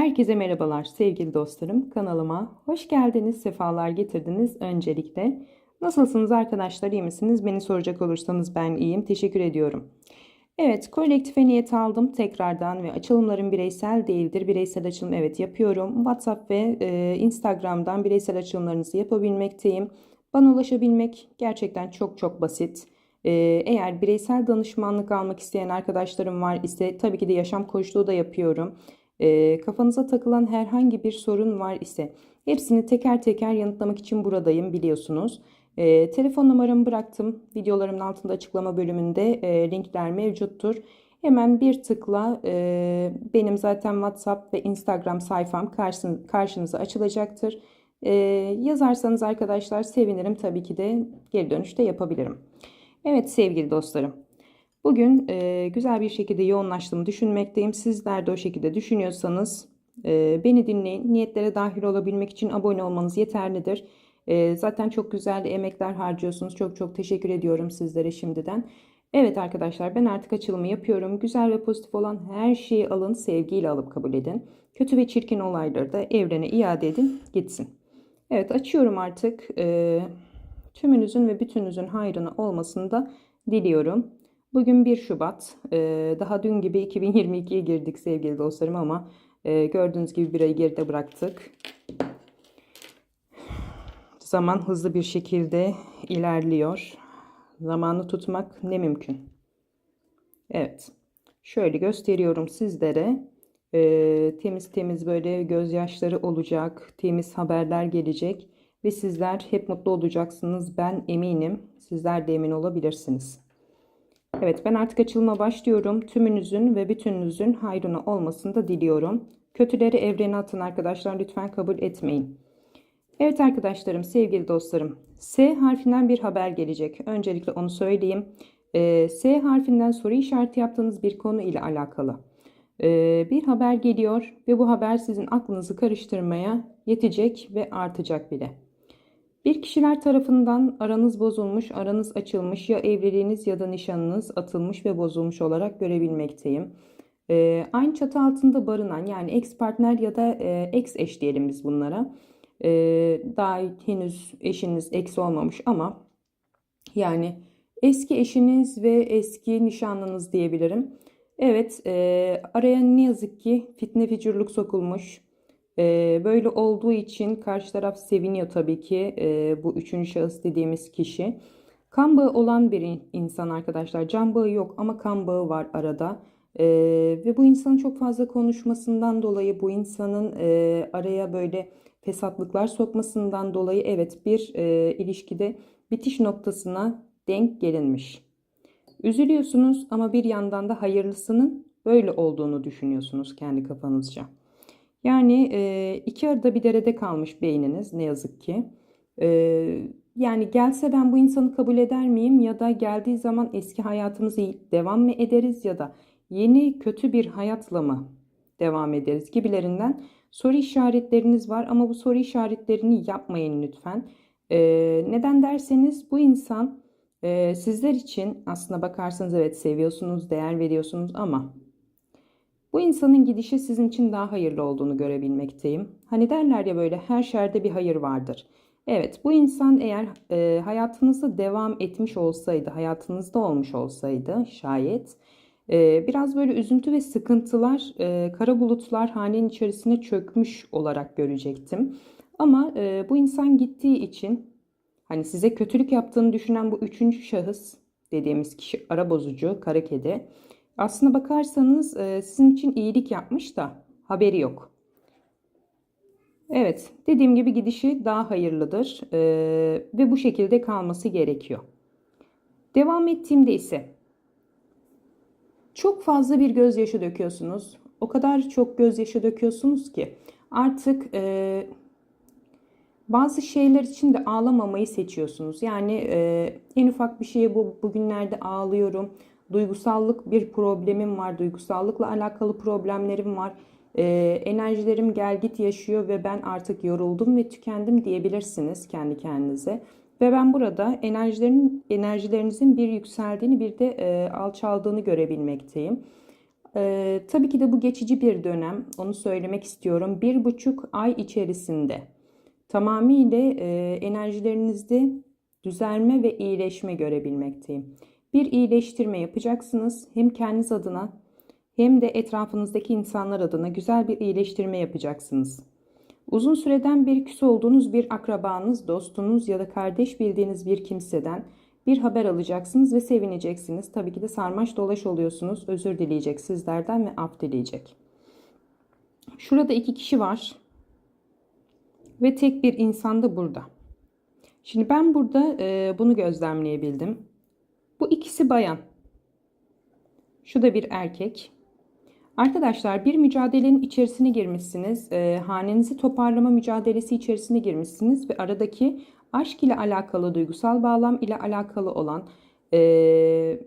Herkese merhabalar sevgili dostlarım. Kanalıma hoş geldiniz, sefalar getirdiniz öncelikle. Nasılsınız arkadaşlar, iyi misiniz? Beni soracak olursanız ben iyiyim, teşekkür ediyorum. Evet, kolektife niyet aldım tekrardan ve açılımlarım bireysel değildir. Bireysel açılım evet yapıyorum. WhatsApp ve e, Instagram'dan bireysel açılımlarınızı yapabilmekteyim. Bana ulaşabilmek gerçekten çok çok basit. E, eğer bireysel danışmanlık almak isteyen arkadaşlarım var ise tabii ki de yaşam koçluğu da yapıyorum. E, kafanıza takılan herhangi bir sorun var ise hepsini teker teker yanıtlamak için buradayım biliyorsunuz. E, telefon numaramı bıraktım. Videolarımın altında açıklama bölümünde e, linkler mevcuttur. Hemen bir tıkla e, benim zaten WhatsApp ve Instagram sayfam karşın, karşınıza açılacaktır. E, yazarsanız arkadaşlar sevinirim. Tabii ki de geri dönüş de yapabilirim. Evet sevgili dostlarım. Bugün e, güzel bir şekilde yoğunlaştığımı düşünmekteyim. Sizler de o şekilde düşünüyorsanız e, beni dinleyin. Niyetlere dahil olabilmek için abone olmanız yeterlidir. E, zaten çok güzel emekler harcıyorsunuz. Çok çok teşekkür ediyorum sizlere şimdiden. Evet arkadaşlar ben artık açılımı yapıyorum. Güzel ve pozitif olan her şeyi alın, sevgiyle alıp kabul edin. Kötü ve çirkin olayları da evrene iade edin, gitsin. Evet açıyorum artık. E, tümünüzün ve bütününüzün hayrına olmasını da diliyorum. Bugün 1 Şubat. Ee, daha dün gibi 2022'ye girdik sevgili dostlarım ama e, gördüğünüz gibi bir ayı geride bıraktık. Zaman hızlı bir şekilde ilerliyor. Zamanı tutmak ne mümkün. Evet. Şöyle gösteriyorum sizlere. Ee, temiz temiz böyle gözyaşları olacak. Temiz haberler gelecek. Ve sizler hep mutlu olacaksınız. Ben eminim. Sizler de emin olabilirsiniz. Evet ben artık açılıma başlıyorum. Tümünüzün ve bütününüzün hayrına olmasını da diliyorum. Kötüleri evrene atın arkadaşlar lütfen kabul etmeyin. Evet arkadaşlarım sevgili dostlarım S harfinden bir haber gelecek. Öncelikle onu söyleyeyim. Ee, S harfinden soru işareti yaptığınız bir konu ile alakalı. Ee, bir haber geliyor ve bu haber sizin aklınızı karıştırmaya yetecek ve artacak bile. Bir kişiler tarafından aranız bozulmuş, aranız açılmış ya evliliğiniz ya da nişanınız atılmış ve bozulmuş olarak görebilmekteyim. Ee, aynı çatı altında barınan yani ex partner ya da e, ex eş diyelim biz bunlara. Ee, daha henüz eşiniz ex olmamış ama yani eski eşiniz ve eski nişanlınız diyebilirim. Evet e, araya ne yazık ki fitne ficurluk sokulmuş ee, böyle olduğu için karşı taraf seviniyor tabii ki e, bu üçüncü şahıs dediğimiz kişi. Kan bağı olan bir insan arkadaşlar. Can bağı yok ama kan bağı var arada. Ee, ve bu insanın çok fazla konuşmasından dolayı bu insanın araya böyle fesatlıklar sokmasından dolayı evet bir ilişkide bitiş noktasına denk gelinmiş. Üzülüyorsunuz ama bir yandan da hayırlısının böyle olduğunu düşünüyorsunuz kendi kafanızca. Yani e, iki arada bir derede kalmış beyniniz ne yazık ki. E, yani gelse ben bu insanı kabul eder miyim ya da geldiği zaman eski hayatımızı devam mı ederiz ya da yeni kötü bir hayatla mı devam ederiz gibilerinden soru işaretleriniz var ama bu soru işaretlerini yapmayın lütfen. E, neden derseniz bu insan e, sizler için aslına bakarsanız evet seviyorsunuz, değer veriyorsunuz ama bu insanın gidişi sizin için daha hayırlı olduğunu görebilmekteyim. Hani derler ya böyle her şerde bir hayır vardır. Evet bu insan eğer e, hayatınızda devam etmiş olsaydı, hayatınızda olmuş olsaydı şayet e, biraz böyle üzüntü ve sıkıntılar, e, kara bulutlar hanenin içerisine çökmüş olarak görecektim. Ama e, bu insan gittiği için hani size kötülük yaptığını düşünen bu üçüncü şahıs dediğimiz kişi ara bozucu, kara kedi aslına bakarsanız e, sizin için iyilik yapmış da haberi yok. Evet dediğim gibi gidişi daha hayırlıdır e, ve bu şekilde kalması gerekiyor. Devam ettiğimde ise çok fazla bir gözyaşı döküyorsunuz. O kadar çok gözyaşı döküyorsunuz ki artık e, bazı şeyler için de ağlamamayı seçiyorsunuz. Yani e, en ufak bir şeye bu bugünlerde ağlıyorum duygusallık bir problemim var. Duygusallıkla alakalı problemlerim var. E, enerjilerim gel git yaşıyor ve ben artık yoruldum ve tükendim diyebilirsiniz kendi kendinize. Ve ben burada enerjilerin enerjilerinizin bir yükseldiğini bir de e, alçaldığını görebilmekteyim. Ee, tabii ki de bu geçici bir dönem. Onu söylemek istiyorum. Bir buçuk ay içerisinde tamamıyla e, enerjilerinizde düzelme ve iyileşme görebilmekteyim. Bir iyileştirme yapacaksınız. Hem kendiniz adına hem de etrafınızdaki insanlar adına güzel bir iyileştirme yapacaksınız. Uzun süreden beri küs olduğunuz bir akrabanız, dostunuz ya da kardeş bildiğiniz bir kimseden bir haber alacaksınız ve sevineceksiniz. Tabii ki de sarmaş dolaş oluyorsunuz. Özür dileyecek sizlerden ve af dileyecek. Şurada iki kişi var. Ve tek bir insan da burada. Şimdi ben burada e, bunu gözlemleyebildim. Bu ikisi bayan. Şu da bir erkek. Arkadaşlar bir mücadelenin içerisine girmişsiniz. E, hanenizi toparlama mücadelesi içerisine girmişsiniz ve aradaki aşk ile alakalı, duygusal bağlam ile alakalı olan e,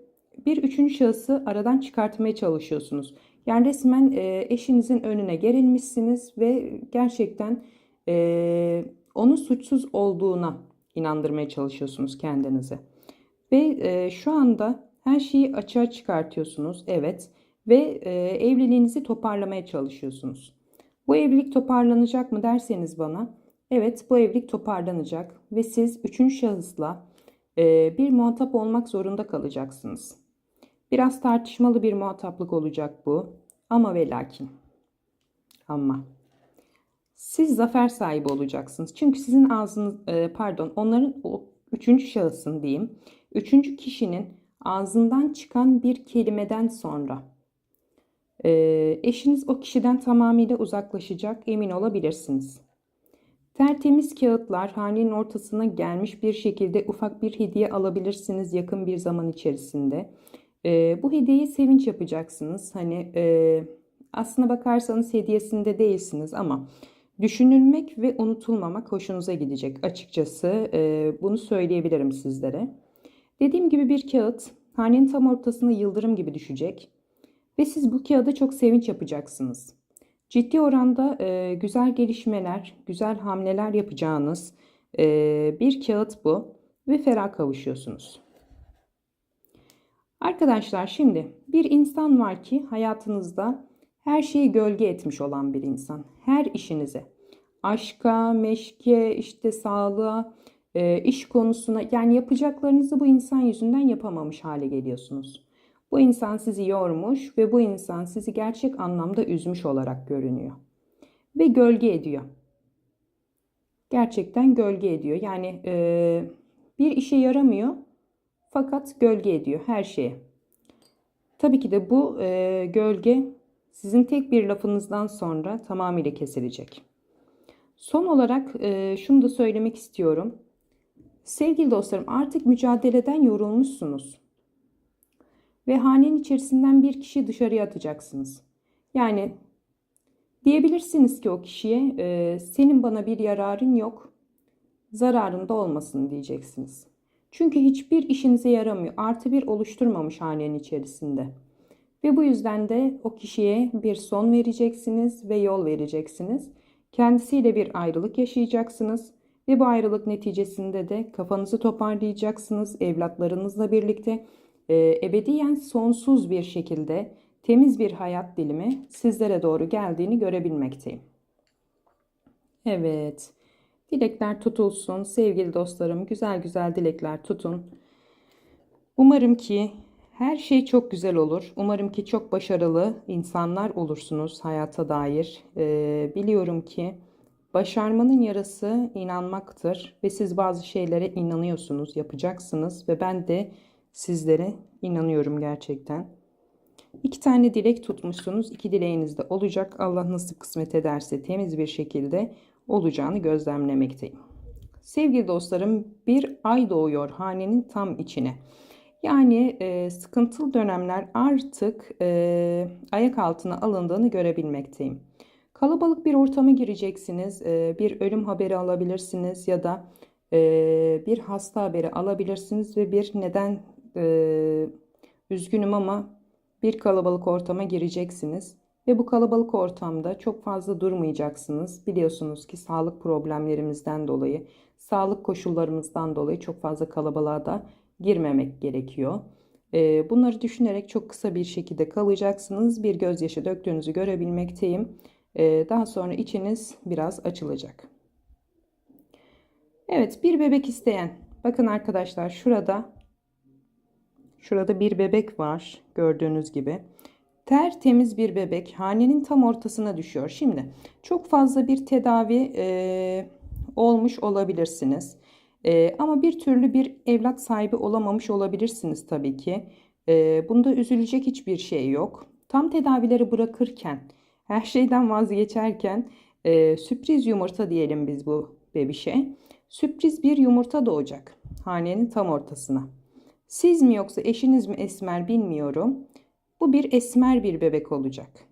bir üçüncü şahısı aradan çıkartmaya çalışıyorsunuz. Yani resmen e, eşinizin önüne gerilmişsiniz ve gerçekten e, onun suçsuz olduğuna inandırmaya çalışıyorsunuz kendinize. Ve e, şu anda her şeyi açığa çıkartıyorsunuz. Evet. Ve e, evliliğinizi toparlamaya çalışıyorsunuz. Bu evlilik toparlanacak mı derseniz bana, evet bu evlilik toparlanacak ve siz üçüncü şahısla e, bir muhatap olmak zorunda kalacaksınız. Biraz tartışmalı bir muhataplık olacak bu. Ama ve lakin. Ama. Siz zafer sahibi olacaksınız. Çünkü sizin ağzınız, e, pardon onların o üçüncü şahısın diyeyim. Üçüncü kişinin ağzından çıkan bir kelimeden sonra e, eşiniz o kişiden tamamıyla uzaklaşacak emin olabilirsiniz. Tertemiz kağıtlar hanenin ortasına gelmiş bir şekilde ufak bir hediye alabilirsiniz yakın bir zaman içerisinde. E, bu hediyeyi sevinç yapacaksınız. Hani e, aslına bakarsanız hediyesinde değilsiniz ama düşünülmek ve unutulmamak hoşunuza gidecek açıkçası. E, bunu söyleyebilirim sizlere. Dediğim gibi bir kağıt hanenin tam ortasına yıldırım gibi düşecek. Ve siz bu kağıda çok sevinç yapacaksınız. Ciddi oranda e, güzel gelişmeler, güzel hamleler yapacağınız e, bir kağıt bu ve ferah kavuşuyorsunuz. Arkadaşlar şimdi bir insan var ki hayatınızda her şeyi gölge etmiş olan bir insan. Her işinize, aşka, meşke, işte sağlığa, e, iş konusuna yani yapacaklarınızı bu insan yüzünden yapamamış hale geliyorsunuz. Bu insan sizi yormuş ve bu insan sizi gerçek anlamda üzmüş olarak görünüyor. Ve gölge ediyor. Gerçekten gölge ediyor. Yani e, bir işe yaramıyor fakat gölge ediyor her şeye. Tabii ki de bu e, gölge sizin tek bir lafınızdan sonra tamamıyla kesilecek. Son olarak e, şunu da söylemek istiyorum. Sevgili dostlarım artık mücadeleden yorulmuşsunuz. Ve hanenin içerisinden bir kişi dışarıya atacaksınız. Yani diyebilirsiniz ki o kişiye e, senin bana bir yararın yok, zararın da olmasın diyeceksiniz. Çünkü hiçbir işinize yaramıyor. Artı bir oluşturmamış hanenin içerisinde. Ve bu yüzden de o kişiye bir son vereceksiniz ve yol vereceksiniz. Kendisiyle bir ayrılık yaşayacaksınız ve bu ayrılık neticesinde de kafanızı toparlayacaksınız evlatlarınızla birlikte e, ebediyen sonsuz bir şekilde temiz bir hayat dilimi sizlere doğru geldiğini görebilmekteyim. Evet. Dilekler tutulsun sevgili dostlarım. Güzel güzel dilekler tutun. Umarım ki her şey çok güzel olur. Umarım ki çok başarılı insanlar olursunuz hayata dair. Ee, biliyorum ki başarmanın yarısı inanmaktır ve siz bazı şeylere inanıyorsunuz, yapacaksınız ve ben de sizlere inanıyorum gerçekten. İki tane dilek tutmuşsunuz. İki dileğiniz de olacak. Allah nasıl kısmet ederse temiz bir şekilde olacağını gözlemlemekteyim. Sevgili dostlarım bir ay doğuyor hanenin tam içine. Yani e, sıkıntılı dönemler artık e, ayak altına alındığını görebilmekteyim. Kalabalık bir ortama gireceksiniz. E, bir ölüm haberi alabilirsiniz ya da e, bir hasta haberi alabilirsiniz ve bir neden e, üzgünüm ama bir kalabalık ortama gireceksiniz. Ve bu kalabalık ortamda çok fazla durmayacaksınız. Biliyorsunuz ki sağlık problemlerimizden dolayı, sağlık koşullarımızdan dolayı çok fazla kalabalığa da girmemek gerekiyor. Bunları düşünerek çok kısa bir şekilde kalacaksınız. Bir gözyaşı döktüğünüzü görebilmekteyim. Ee, daha sonra içiniz biraz açılacak. Evet bir bebek isteyen. Bakın arkadaşlar şurada şurada bir bebek var gördüğünüz gibi. Tertemiz bir bebek hanenin tam ortasına düşüyor. Şimdi çok fazla bir tedavi e, olmuş olabilirsiniz. E, ama bir türlü bir evlat sahibi olamamış olabilirsiniz tabii ki. E, bunda üzülecek hiçbir şey yok. Tam tedavileri bırakırken, her şeyden vazgeçerken e, sürpriz yumurta diyelim biz bu bebişe. Sürpriz bir yumurta doğacak hanenin tam ortasına. Siz mi yoksa eşiniz mi esmer bilmiyorum. Bu bir esmer bir bebek olacak.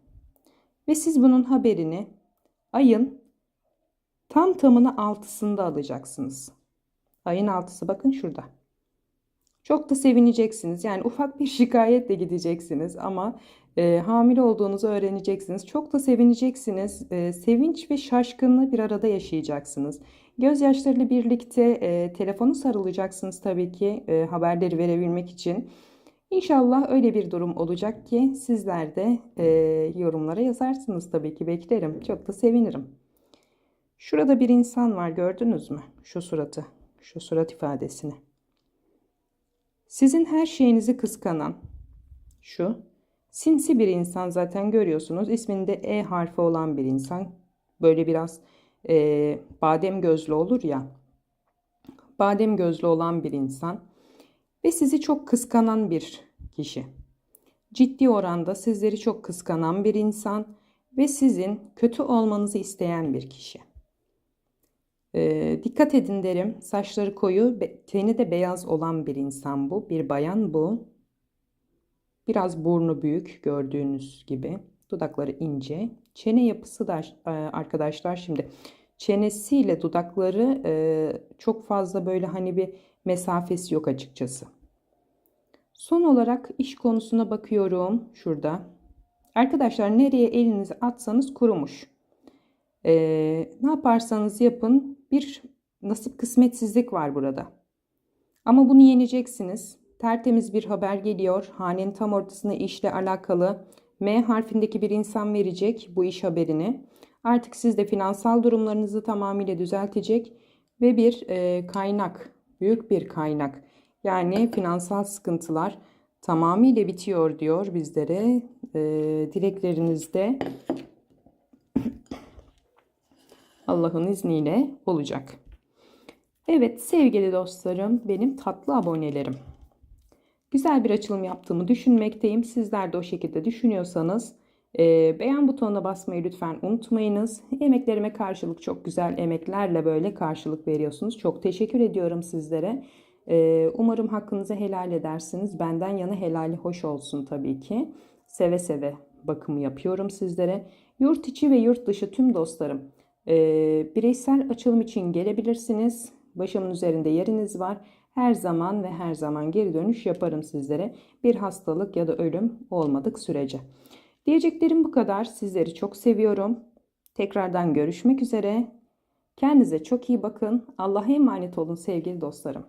Ve siz bunun haberini ayın tam tamına altısında alacaksınız. Ayın altısı bakın şurada. Çok da sevineceksiniz. Yani ufak bir şikayetle gideceksiniz ama e, hamile olduğunuzu öğreneceksiniz. Çok da sevineceksiniz. E, sevinç ve şaşkınlığı bir arada yaşayacaksınız. Gözyaşlarıyla birlikte e, telefonu sarılacaksınız tabii ki e, haberleri verebilmek için. İnşallah öyle bir durum olacak ki sizler de e, yorumlara yazarsınız tabii ki beklerim. Çok da sevinirim. Şurada bir insan var gördünüz mü? Şu suratı, şu surat ifadesini. Sizin her şeyinizi kıskanan şu sinsi bir insan zaten görüyorsunuz. İsminde E harfi olan bir insan. Böyle biraz e, badem gözlü olur ya. Badem gözlü olan bir insan ve sizi çok kıskanan bir kişi. Ciddi oranda sizleri çok kıskanan bir insan ve sizin kötü olmanızı isteyen bir kişi. Ee, dikkat edin derim. Saçları koyu, teni de beyaz olan bir insan bu. Bir bayan bu. Biraz burnu büyük gördüğünüz gibi. Dudakları ince. Çene yapısı da e, arkadaşlar şimdi çenesiyle dudakları e, çok fazla böyle hani bir mesafesi yok açıkçası. Son olarak iş konusuna bakıyorum şurada. Arkadaşlar nereye elinizi atsanız kurumuş. Ee, ne yaparsanız yapın bir nasip kısmetsizlik var burada. Ama bunu yeneceksiniz. Tertemiz bir haber geliyor. Hanenin tam ortasına işle alakalı M harfindeki bir insan verecek bu iş haberini. Artık siz de finansal durumlarınızı tamamıyla düzeltecek ve bir e, kaynak, büyük bir kaynak yani finansal sıkıntılar tamamıyla bitiyor diyor bizlere. E, dileklerinizde Allah'ın izniyle olacak. Evet sevgili dostlarım, benim tatlı abonelerim. Güzel bir açılım yaptığımı düşünmekteyim. Sizler de o şekilde düşünüyorsanız e, beğen butonuna basmayı lütfen unutmayınız. Emeklerime karşılık çok güzel emeklerle böyle karşılık veriyorsunuz. Çok teşekkür ediyorum sizlere. E, umarım hakkınızı helal edersiniz. Benden yana helali hoş olsun tabii ki. Seve seve bakımı yapıyorum sizlere. Yurt içi ve yurt dışı tüm dostlarım. E, bireysel açılım için gelebilirsiniz. Başımın üzerinde yeriniz var. Her zaman ve her zaman geri dönüş yaparım sizlere. Bir hastalık ya da ölüm olmadık sürece. Diyeceklerim bu kadar. Sizleri çok seviyorum. Tekrardan görüşmek üzere. Kendinize çok iyi bakın. Allah'a emanet olun sevgili dostlarım.